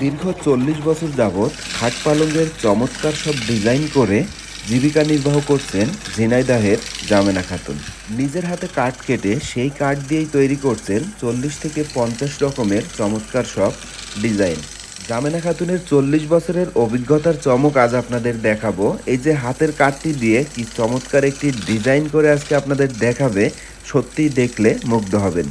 দীর্ঘ চল্লিশ বছর যাবৎ খাট পালঙ্গের চমৎকার সব ডিজাইন করে জীবিকা নির্বাহ করছেন ঝিনাইদাহের জামেনা খাতুন। নিজের হাতে কাঠ কেটে সেই কাঠ দিয়েই তৈরি করছেন চল্লিশ থেকে পঞ্চাশ রকমের চমৎকার সব ডিজাইন। জামেনা খাতুনের চল্লিশ বছরের অভিজ্ঞতার চমক আজ আপনাদের দেখাবো। এই যে হাতের কাঠটি দিয়ে কি চমৎকার একটি ডিজাইন করে আজকে আপনাদের দেখাবে, সত্যিই দেখলে মুগ্ধ হবেন।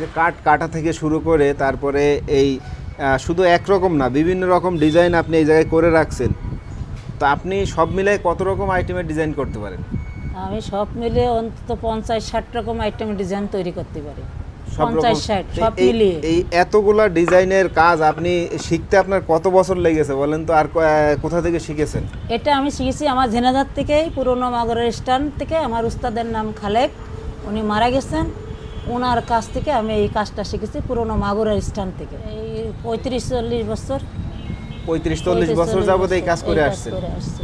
এই যে কাঠ কাটা থেকে শুরু করে তারপরে এই শুধু একরকম না বিভিন্ন রকম ডিজাইন আপনি এই জায়গায় করে রাখছেন। তো আপনি সব মিলে কত রকম আইটেমের ডিজাইন করতে পারেন? আমি সব মিলে অন্তত পঞ্চাশ ষাট রকম আইটেমের ডিজাইন তৈরি করতে পারি। পঞ্চাশ ষাট সব এই- মিলিয়ে। এই এতগুলা ডিজাইনের কাজ আপনি শিখতে আপনার কত বছর লেগেছে বলেন তো? আর কোথা থেকে শিখেছেন? এটা আমি শিখেছি আমার ঝেনাদার থেকেই পুরনো মাগরের স্ট্যান্ড থেকে। আমার উস্তাদের নাম খালেক উনি মারা গেছেন। ওনার কাছ থেকে আমি এই কাজটা শিখেছি পুরনো মাগুরের স্ট্যান্ড থেকে। এই পঁয়ত্রিশ চল্লিশ বছর। পঁয়ত্রিশ চল্লিশ বছর যাবত এই কাজ করে এই আসছেন।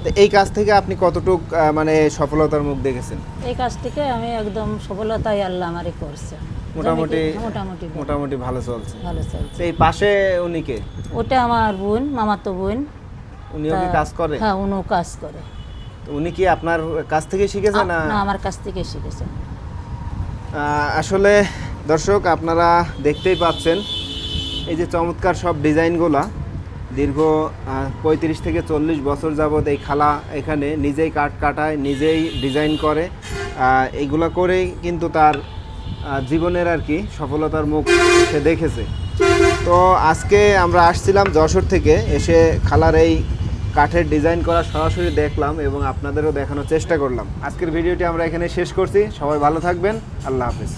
তো এই কাজ থেকে আপনি কতটুক মানে সফলতার মুখ দেখেছেন? এই কাজ থেকে আমি একদম সফলতাই আল্লাহ আমারই করছে। মোটামুটি মোটামুটি মোটামুটি ভালো চলছে। ভালো চলছে। এই পাশে উনি কে? ওটা আমার বোন মামাতো বোন। উনিও কি কাজ করে? হ্যাঁ উনিও কাজ করে। উনি কি আপনার কাছ থেকে শিখেছে না? না আমার কাছ থেকে শিখেছে আসলে দর্শক, আপনারা দেখতেই পাচ্ছেন এই যে চমৎকার সব ডিজাইনগুলা। দীর্ঘ পঁয়ত্রিশ থেকে চল্লিশ বছর যাবৎ এই খালা এখানে নিজেই কাঠ কাটায়, নিজেই ডিজাইন করে। এইগুলা করেই কিন্তু তার জীবনের আর কি সফলতার মুখ সে দেখেছে। তো আজকে আমরা আসছিলাম যশোর থেকে, এসে খালার এই কাঠের ডিজাইন করা সরাসরি দেখলাম এবং আপনাদেরও দেখানোর চেষ্টা করলাম। আজকের ভিডিওটি আমরা এখানে শেষ করছি। সবাই ভালো থাকবেন। আল্লাহ হাফিজ।